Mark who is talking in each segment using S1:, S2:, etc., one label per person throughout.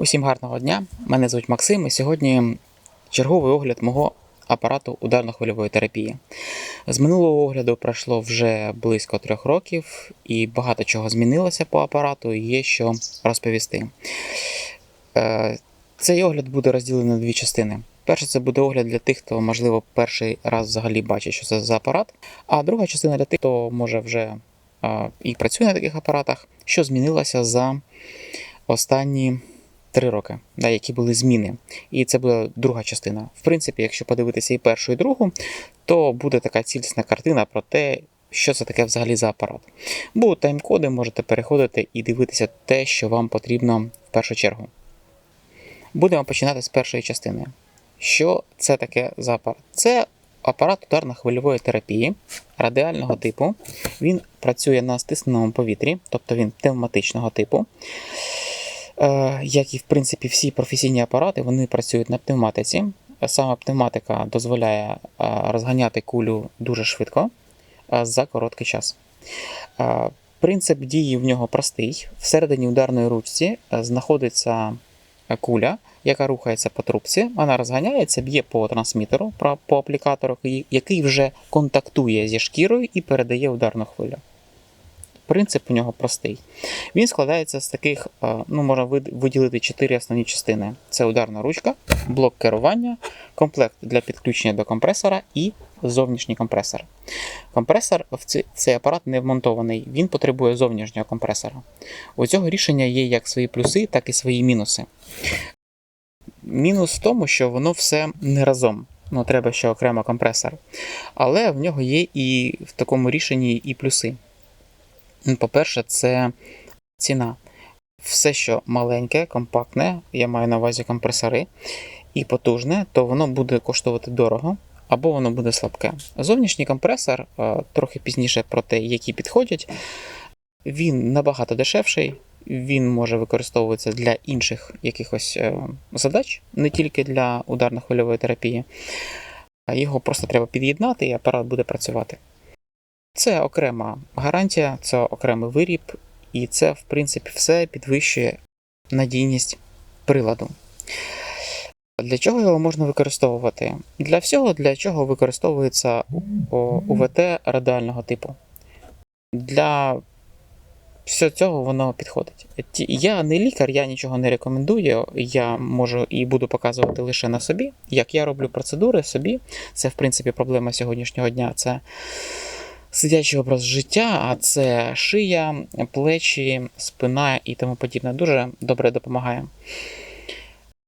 S1: Усім гарного дня. Мене звуть Максим, і сьогодні черговий огляд мого апарату ударно-хвильової терапії. З минулого огляду пройшло вже близько трьох років, і багато чого змінилося по апарату, і є що розповісти. Е, Цей огляд буде розділений на дві частини. Перше, це буде огляд для тих, хто, можливо, перший раз взагалі бачить, що це за апарат. А друга частина для тих, хто може вже е, і працює на таких апаратах, що змінилося за останні три роки, да, які були зміни. І це буде друга частина. В принципі, якщо подивитися і першу, і другу, то буде така цілісна картина про те, що це таке взагалі за апарат. Будуть тайм-коди, можете переходити і дивитися те, що вам потрібно в першу чергу. Будемо починати з першої частини. Що це таке за апарат? Це апарат ударно-хвильової терапії радіального типу. Він працює на стисненому повітрі, тобто він пневматичного типу. Е, Як і в принципі всі професійні апарати, вони працюють на пневматиці. Саме пневматика дозволяє е, розганяти кулю дуже швидко е, за короткий час. Принцип дії в нього простий. Всередині ударної ручці знаходиться куля, яка рухається по трубці, вона розганяється, б'є по трансмітеру, по аплікатору, який вже контактує зі шкірою і передає ударну хвилю. Принцип у нього простий. Він складається з таких, е, ну, можна виділити чотири основні частини: це ударна ручка, блок керування, комплект для підключення до компресора і зовнішній компресор. Компресор в цей апарат не вмонтований, він потребує зовнішнього компресора. У цього рішення є як свої плюси, так і свої мінуси. Мінус в тому, що воно все не разом. Ну, треба ще окремо компресор. Але в нього є і в такому рішенні і плюси. Ну, По-перше, це ціна. Все, що маленьке, компактне, я маю на увазі компресори, і потужне, то воно буде коштувати дорого або воно буде слабке. Зовнішній компресор, трохи пізніше про те, які підходять, він набагато дешевший, він може використовуватися для інших якихось е, задач, не тільки для ударно-хвильової терапії. Його просто треба під'єднати, і апарат буде працювати. Це окрема гарантія, це окремий виріб, і це, в принципі, все підвищує надійність приладу. Для чого його можна використовувати? Для всього, для чого використовується УВТ радіального типу. Для всього цього воно підходить. Я не лікар, я нічого не рекомендую. Я можу і буду показувати лише на собі. Як я роблю процедури собі, це в принципі проблема сьогоднішнього дня. Це сидячий образ життя, а це шия, плечі, спина і тому подібне. Дуже добре допомагає.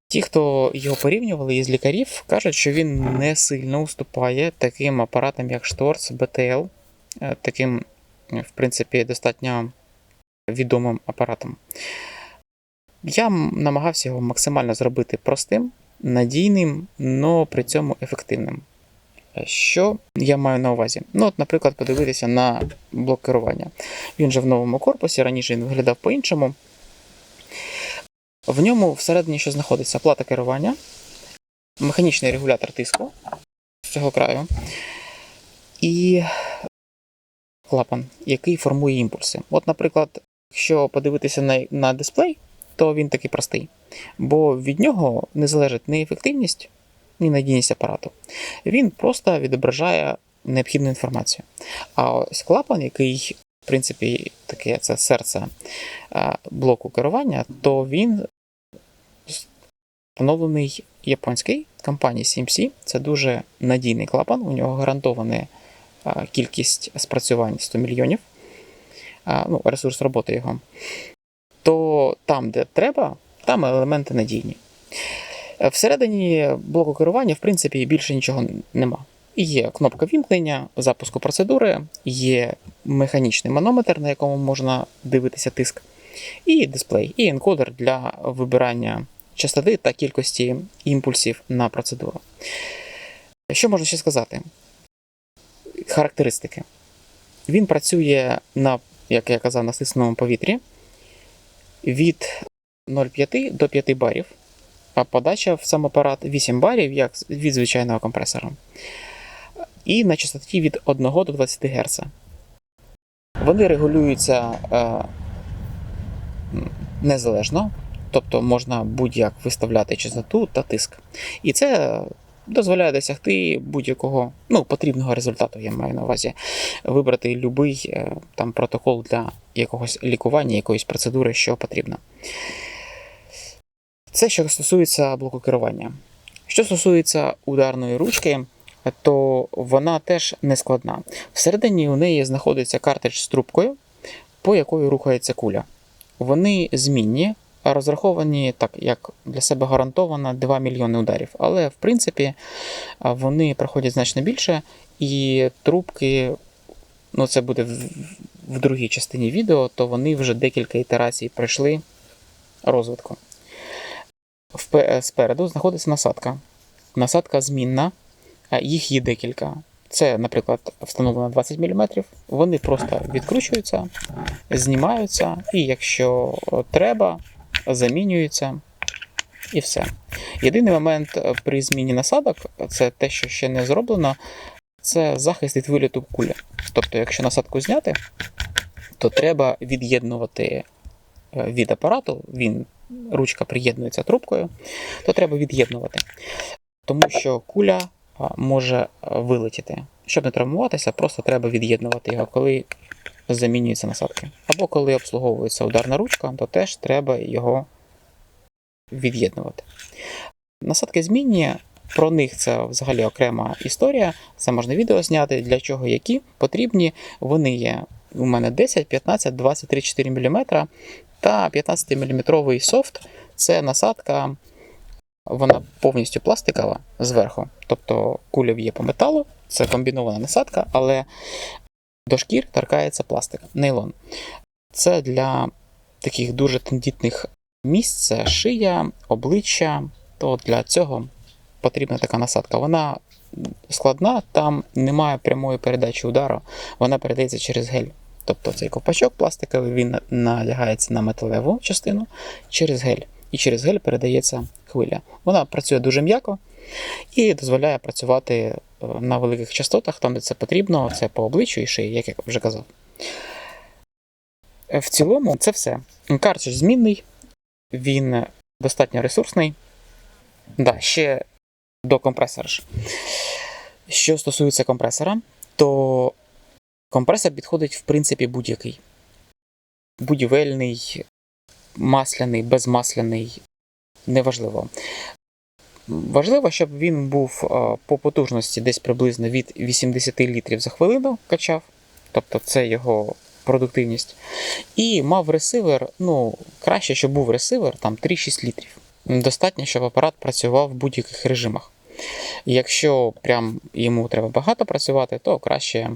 S1: Ті, хто його порівнювали із лікарів, кажуть, що він не сильно уступає таким апаратам, як Шторц, BTL, е, таким, в принципі, достатньо відомим апаратом. Я намагався його максимально зробити простим, надійним, але при цьому ефективним. Що я маю на увазі? Ну, от, наприклад, подивитися на блок керування. Він же в новому корпусі, раніше він виглядав по-іншому. В ньому всередині що знаходиться плата керування, механічний регулятор тиску з цього краю, і клапан, який формує імпульси. От, наприклад, якщо подивитися на, на дисплей, то він такий простий, бо від нього не залежить ні ефективність, ні надійність апарату. Він просто відображає необхідну інформацію. А ось клапан, який, в принципі, таке це серце е, блоку керування, то він встановлений японський компанії CMC. Це дуже надійний клапан, у нього гарантована е, кількість спрацювань 100 мільйонів, е, ну, ресурс роботи його. То там, де треба, там елементи надійні. Всередині блоку керування, в принципі, більше нічого нема. Є кнопка вімкнення, запуску процедури, є механічний манометр, на якому можна дивитися тиск, і дисплей, і енкодер для вибирання частоти та кількості імпульсів на процедуру. Що можна ще сказати? Характеристики. Він працює на, як я казав, на стисненому повітрі від 0,5 до 5 барів, а подача в сам апарат 8 барів, як від звичайного компресора. І на частоті від 1 до 20 Гц. Вони регулюються е, незалежно тобто можна будь-як виставляти частоту та тиск. І це дозволяє досягти будь-якого ну, потрібного результату, я маю на увазі. Вибрати будь-який там протокол для якогось лікування, якоїсь процедури, що потрібно. Це що стосується блоку керування. Що стосується ударної ручки, то вона теж не складна. Всередині у неї знаходиться картридж з трубкою, по якої рухається куля. Вони змінні, розраховані так, як для себе гарантовано 2 мільйони ударів. Але в принципі вони проходять значно більше, і трубки, ну це буде в, в другій частині відео, то вони вже декілька ітерацій пройшли розвитку. Спереду знаходиться насадка. Насадка змінна, їх є декілька. Це, наприклад, встановлено 20 мм. Вони просто відкручуються, знімаються, і якщо треба, замінюються. І все. Єдиний момент при зміні насадок це те, що ще не зроблено, це захист від виліту кулі. Тобто, якщо насадку зняти, то треба від'єднувати е, від апарату, він, ручка приєднується трубкою, то треба від'єднувати. Тому що куля може е, вилетіти. Щоб не травмуватися, просто треба від'єднувати його, коли замінюються насадки. Або коли обслуговується ударна ручка, то теж треба його від'єднувати. Насадки змінні, про них це взагалі окрема історія. Це можна відео зняти, для чого які потрібні. Вони є у мене 10, 15, 20, 34 мм та 15-мм софт це насадка. Вона повністю пластикова зверху, тобто куля в'є по металу, це комбінована насадка, але до шкір торкається пластик, нейлон. Це для таких дуже тендітних місць, це шия, обличчя, то для цього потрібна така насадка. Вона складна, там немає прямої передачі удару, вона передається через гель. Тобто цей ковпачок пластиковий він налягається на металеву частину через гель. І через гель передається хвиля. Вона працює дуже м'яко і дозволяє працювати е, на великих частотах, там, де це потрібно, це по обличчю і шиї, як я вже казав. Е, В цілому, це все. Картридж змінний, він достатньо ресурсний. Да, ще до компресора. Що стосується компресора, то компресор підходить, в принципі, будь-який. Будівельний, масляний, безмасляний, неважливо. Важливо, щоб він був е, по потужності десь приблизно від 80 літрів за хвилину качав, тобто це його продуктивність. І мав ресивер, ну, краще, щоб був ресивер, там 3-6 літрів. Достатньо, щоб апарат працював в будь-яких режимах. Якщо прям йому треба багато працювати, то краще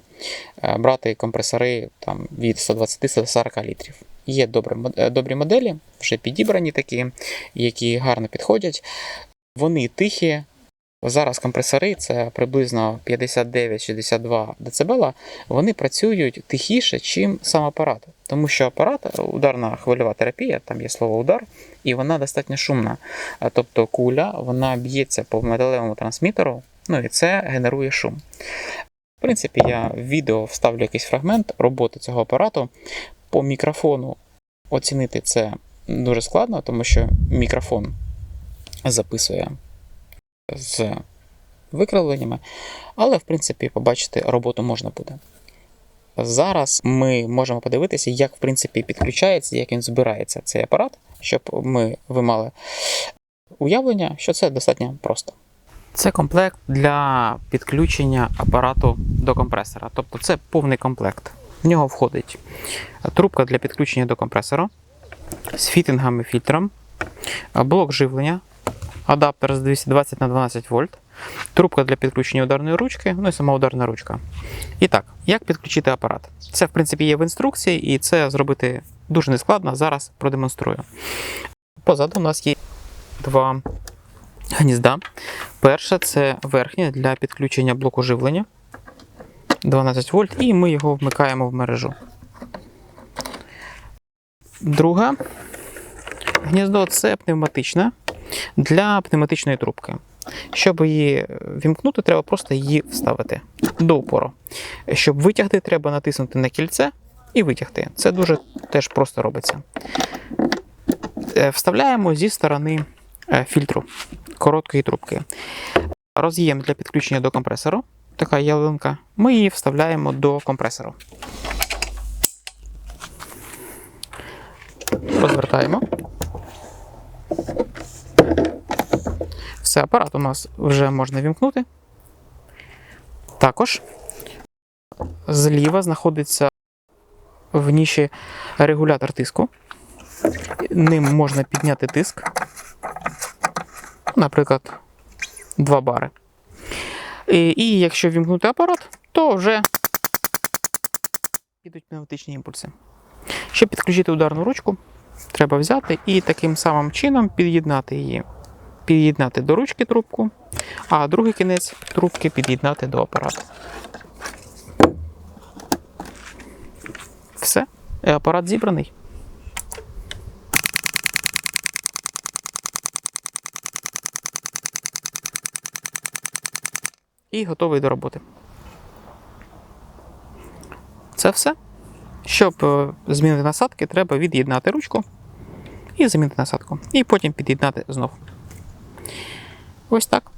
S1: е, брати компресори там, від 120-140 літрів. Є е, добрі моделі, вже підібрані такі, які гарно підходять. Вони тихі. Зараз компресори це приблизно 59-62 дБ, вони працюють тихіше, ніж сам апарат. Тому що апарат, ударна хвильова терапія, там є слово удар, і вона достатньо шумна. Тобто куля вона б'ється по металевому трансмітеру, ну і це генерує шум. В принципі, я в відео вставлю якийсь фрагмент роботи цього апарату. По мікрофону оцінити це дуже складно, тому що мікрофон записує з викривленнями, але в принципі побачити роботу можна буде. Зараз ми можемо подивитися, як в принципі підключається, як він збирається цей апарат, щоб ми ви мали уявлення, що це достатньо просто. Це комплект для підключення апарату до компресора. Тобто це повний комплект. В нього входить трубка для підключення до компресора з фітингами фільтром, блок живлення, адаптер з 220 на 12 вольт, трубка для підключення ударної ручки, ну і сама ударна ручка. І так, як підключити апарат? Це, в принципі, є в інструкції, і це зробити дуже нескладно. Зараз продемонструю. Позаду у нас є два гнізда. Перше це верхнє для підключення блоку живлення 12 вольт, і ми його вмикаємо в мережу. Друге гніздо це пневматичне для пневматичної трубки. Щоб її вімкнути, треба просто її вставити до упору. Щоб витягти, треба натиснути на кільце і витягти. Це дуже теж просто робиться. Е, Вставляємо зі сторони е, фільтру короткої трубки. Роз'єм для підключення до компресору. Така ялинка. Ми її вставляємо до компресору. Розвертаємо. Все, апарат у нас вже можна вімкнути. Також зліва знаходиться в ніші регулятор тиску. Ним можна підняти тиск, наприклад, 2 бари. І, і якщо вімкнути апарат, то вже підуть пневматичні імпульси. Щоб підключити ударну ручку, треба взяти і таким самим чином під'єднати її. Під'єднати до ручки трубку, а другий кінець трубки під'єднати до апарату. Все, і апарат зібраний. І готовий до роботи. Це все. Щоб е, змінити насадки, треба від'єднати ручку і замінити насадку. І потім під'єднати знов. Ось так.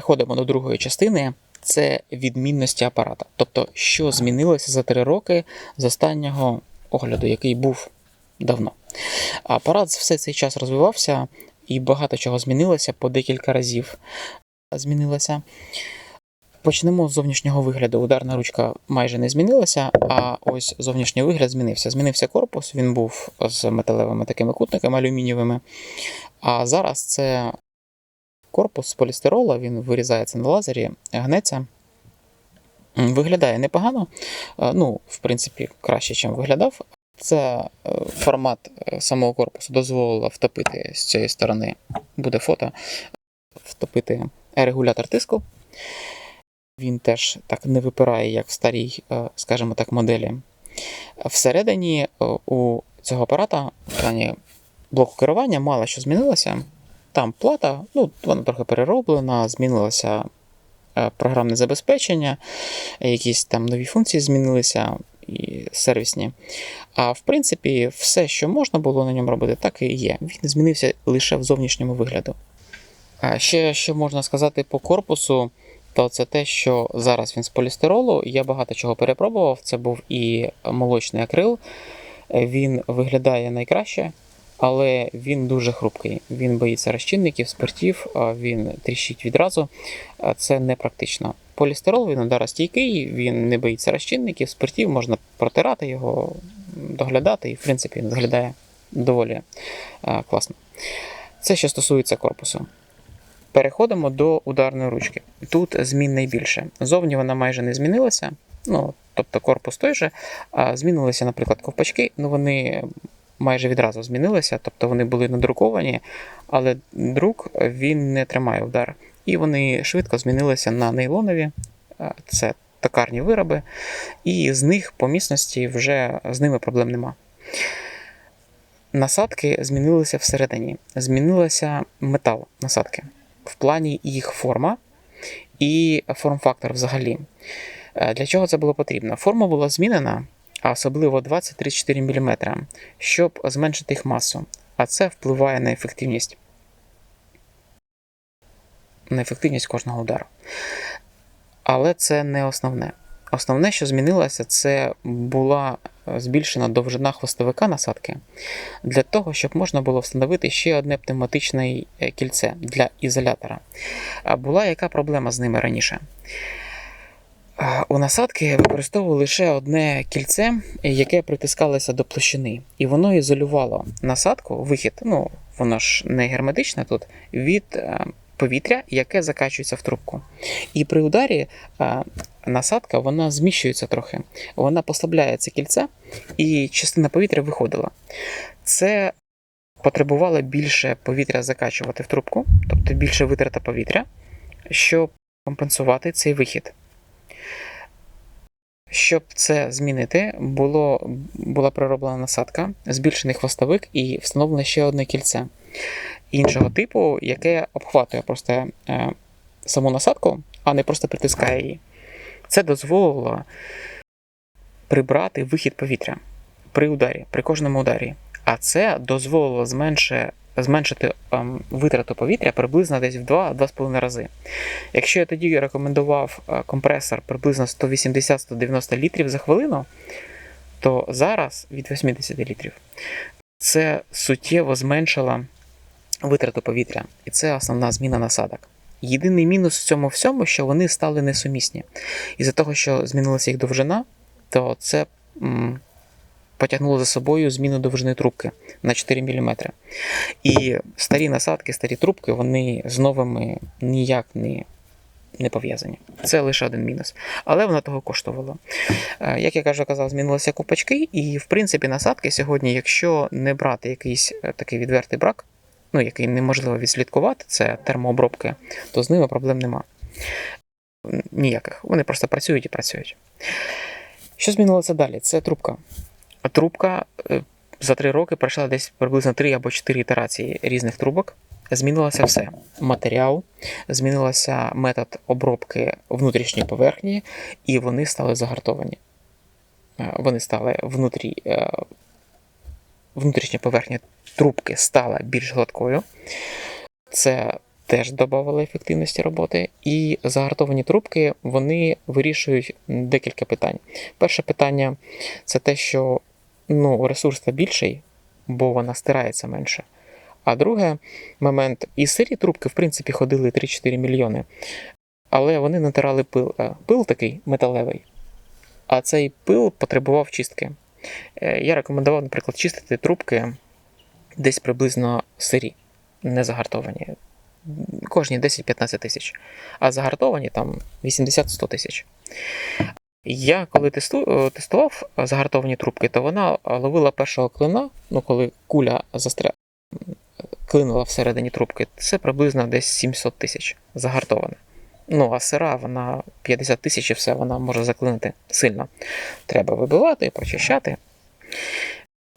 S1: Переходимо до другої частини. Це відмінності апарата. Тобто, що змінилося за три роки з останнього огляду, який був давно. Апарат все цей час розвивався і багато чого змінилося по декілька разів. Змінилося. Почнемо з зовнішнього вигляду. Ударна ручка майже не змінилася, а ось зовнішній вигляд змінився. Змінився корпус, він був з металевими такими кутниками алюмінієвими. А зараз це корпус з полістирола, він вирізається на лазері, гнеться. Виглядає непогано. Е, Ну, в принципі, краще, ніж виглядав. Це е, формат е, самого корпусу дозволило втопити з цієї сторони, буде фото, втопити регулятор тиску. Він теж так не випирає, як в старій, скажімо так, моделі. Всередині у цього апарата, в плані блоку керування, мало що змінилося. Там плата, ну, вона трохи перероблена, змінилося е, програмне забезпечення, якісь там нові функції змінилися і сервісні. А в принципі, все, що можна було на ньому робити, так і є. Він змінився лише в зовнішньому вигляду. А ще що можна сказати по корпусу, то це те, що зараз він з полістиролу. Я багато чого перепробував. Це був і молочний акрил, Е, Він виглядає найкраще, але він дуже хрупкий. Він боїться розчинників, спиртів, він тріщить відразу. Це непрактично. Полістирол він ударостійкий, він не боїться розчинників, спиртів, можна протирати його, доглядати, і в принципі він виглядає доволі класно. Це що стосується корпусу. Переходимо до ударної ручки. Тут змін найбільше. Зовні вона майже не змінилася. Ну, тобто корпус той же, змінилися, наприклад, ковпачки, ну вони майже відразу змінилися, тобто вони були надруковані, але друк він не тримає удар. І вони швидко змінилися на нейлонові, це токарні вироби, і з них по міцності вже з ними проблем нема. Насадки змінилися всередині. Змінилася метал насадки в плані їх форма і форм-фактор взагалі. Е, Для чого це було потрібно? Форма була змінена, а особливо 20-34 мм, щоб зменшити їх масу. А це впливає на ефективність. На ефективність кожного удару. Але це не основне. Основне, що змінилося, це була е, збільшена довжина хвостовика насадки для того, щоб можна було встановити ще одне пневматичне е, кільце для ізолятора. А була яка проблема з ними раніше? У насадки використовували лише одне кільце, яке притискалося до площини, і воно ізолювало насадку, вихід, ну воно ж не герметичне тут, від е, повітря, яке закачується в трубку. І при ударі е, насадка вона зміщується трохи, вона послабляє це кільце, і частина повітря виходила. Це потребувало більше повітря закачувати в трубку, тобто більше витрата повітря, щоб компенсувати цей вихід. Щоб це змінити, було, була пророблена насадка, збільшений хвостовик і встановлене ще одне кільце іншого типу, яке обхватує просто е, саму насадку, а не просто притискає її. Це дозволило прибрати вихід повітря при ударі, при кожному ударі. А це дозволило зменшити, зменшити ем, витрату повітря приблизно десь в 2-2,5 рази. Якщо я тоді рекомендував е, компресор приблизно 180-190 літрів за хвилину, то зараз від 80 літрів. Це суттєво зменшило витрату повітря. І це основна зміна насадок. Єдиний мінус в цьому всьому, що вони стали несумісні. Із-за того, що змінилася їх довжина, то це потягнуло за собою зміну довжини трубки на 4 мм. І старі насадки, старі трубки, вони з новими ніяк не, не пов'язані. Це лише один мінус. Але воно того коштувало. Е, Як я вже казав, змінилися купачки, і в принципі насадки сьогодні, якщо не брати якийсь е, такий відвертий брак, ну, який неможливо відслідкувати, це термообробки, то з ними проблем нема. Ніяких. Вони просто працюють і працюють. Що змінилося далі? Це трубка. Трубка е, за три роки пройшла десь приблизно 3 або 4 ітерації різних трубок. Змінилося все. Матеріал, змінилося метод обробки внутрішньої поверхні, і вони стали загартовані. Е, Вони стали внутрі, е, внутрішня поверхня трубки стала більш гладкою. Це теж додавало ефективності роботи. І загартовані трубки вони вирішують декілька питань. Перше питання це те, що ну, ресурс більший, бо вона стирається менше. А друге момент, і сирі трубки, в принципі, ходили 3-4 мільйони, але вони натирали пил. Е, Пил такий металевий, а цей пил потребував чистки. Е, Я рекомендував, наприклад, чистити трубки десь приблизно сирі, не загартовані. Кожні 10-15 тисяч. А загартовані там 80-100 тисяч. Я коли е, тестував загартовані трубки, то вона ловила першого клина, ну коли куля застря... клинула всередині трубки, це приблизно десь 700 тисяч загартована. Ну, а сира, вона 50 тисяч і все, вона може заклинити сильно. Треба вибивати, прочищати.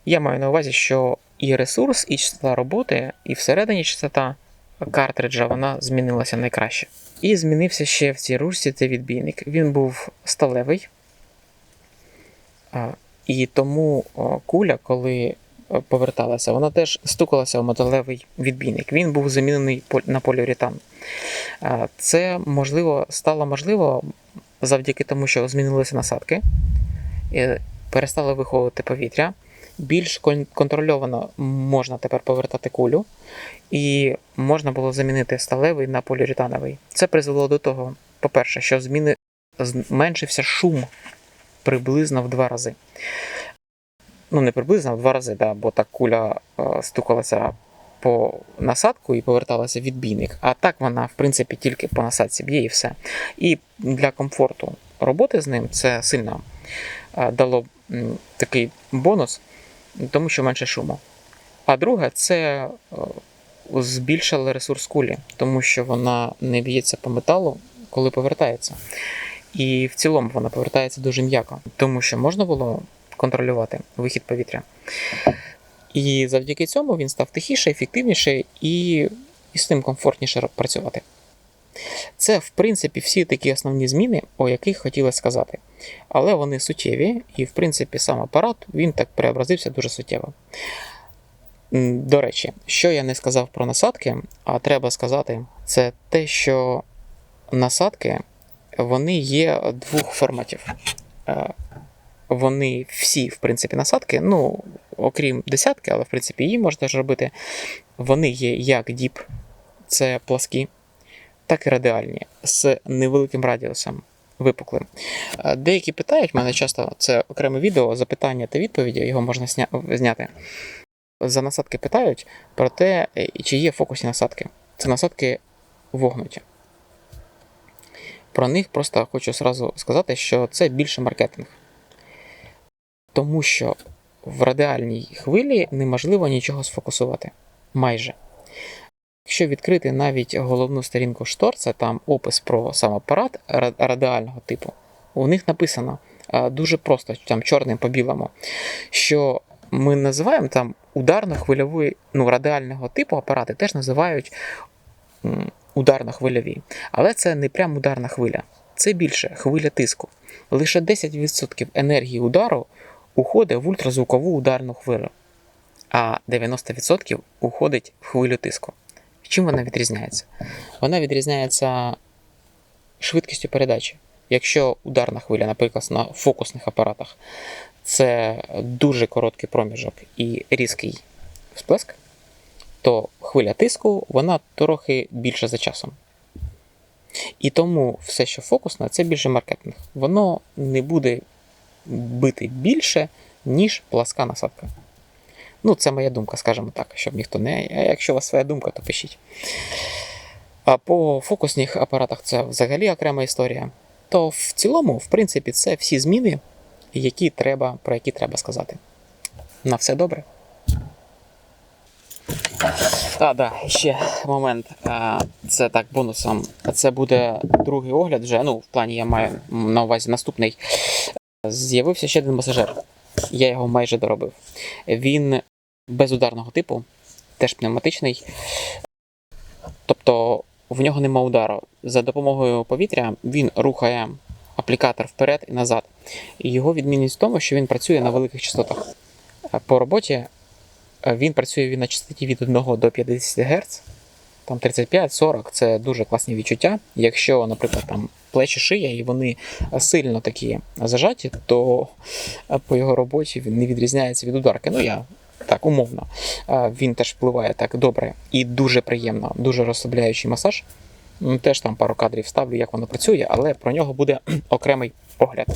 S1: Я маю на увазі, що і ресурс, і частота роботи, і всередині частота картриджа вона змінилася найкраще. І змінився ще в цій ручці цей відбійник. Він був сталевий, і тому куля, коли поверталася, вона теж стукалася в металевий відбійник. Він був замінений на поліуретан. Це можливо стало можливо завдяки тому, що змінилися насадки, і перестало виходити повітря, більш контрольовано можна тепер повертати кулю, і можна було замінити сталевий на поліуретановий. Це призвело до того, по-перше, що зміни зменшився шум приблизно в два рази. Ну, не приблизно, а в два рази, да, бо так куля е, стукалася по насадку і поверталася відбійник. А так вона, в принципі, тільки по насадці б'є і все. І для комфорту роботи з ним це сильно е, дало такий бонус, тому що менше шуму. А друге, це е, збільшило ресурс кулі, тому що вона не б'ється по металу, коли повертається. І в цілому вона повертається дуже м'яко, тому що можна було контролювати вихід повітря. І завдяки цьому він став тихіше, ефективніше і, і з ним комфортніше працювати. Це, в принципі, всі такі основні зміни, о яких хотілося сказати. Але вони суттєві, і, в принципі, сам апарат він так преобразився дуже суттєво. До речі, що я не сказав про насадки, а треба сказати, це те, що насадки вони є двох форматів. Е, Вони всі, в принципі, насадки, ну, окрім десятки, але в принципі її можна ж робити. Вони є як діп, це пласкі, так і радіальні, з невеликим радіусом, випуклим. Е, Деякі питають мене часто, це окреме відео, запитання та відповіді, його можна зняти. За насадки питають про те, е, чи є фокусні насадки. Це насадки вогнуті. Про них просто хочу сразу сказати, що це більше маркетинг. Тому що в радіальній хвилі неможливо нічого сфокусувати. Майже. Якщо відкрити навіть головну сторінку шторца, там опис про сам апарат радіального типу, у них написано е, дуже просто, там чорним по білому, що ми називаємо там ударно-хвильовий, ну, радіального типу апарати теж називають ударно-хвильові. Але це не прям ударна хвиля, це більше хвиля тиску. Лише 10% енергії удару уходить в ультразвукову ударну хвилю, а 90% уходить в хвилю тиску. Чим вона відрізняється? Вона відрізняється швидкістю передачі. Якщо ударна хвиля, наприклад, на фокусних апаратах, це дуже короткий проміжок і різкий сплеск, то хвиля тиску вона трохи більше за часом. І тому все, що фокусне, це більше маркетинг. Воно не буде бити більше, ніж пласка насадка. Ну, це моя думка, скажімо так, щоб ніхто не. А якщо у вас своя думка, то пишіть. А по фокусних апаратах це взагалі окрема історія. То в цілому, в принципі, це всі зміни, які треба, про які треба сказати. На все добре. Так, да, ще момент. Це так, бонусом. Це буде другий огляд вже. Ну, в плані я маю на увазі наступний. З'явився ще один масажер. Я його майже доробив. Він безударного типу, теж пневматичний. Тобто в нього нема удару. За допомогою повітря він рухає аплікатор вперед і назад. І його відмінність в тому, що він працює на великих частотах. Е, По роботі е, він працює на частоті від 1 до 50 Гц. Там 35-40 це дуже класні відчуття. Якщо, наприклад, там плечі шия і вони сильно такі зажаті, то е, по його роботі він не відрізняється від ударки. Ну я так умовно. Він теж впливає так добре і дуже приємно, дуже розслабляючий масаж. Теж там пару кадрів ставлю, як воно працює, але про нього буде окремий огляд.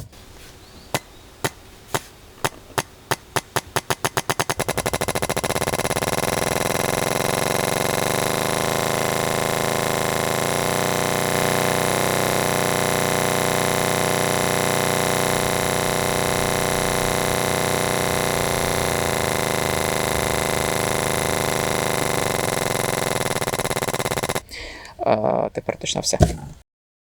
S1: Точно все.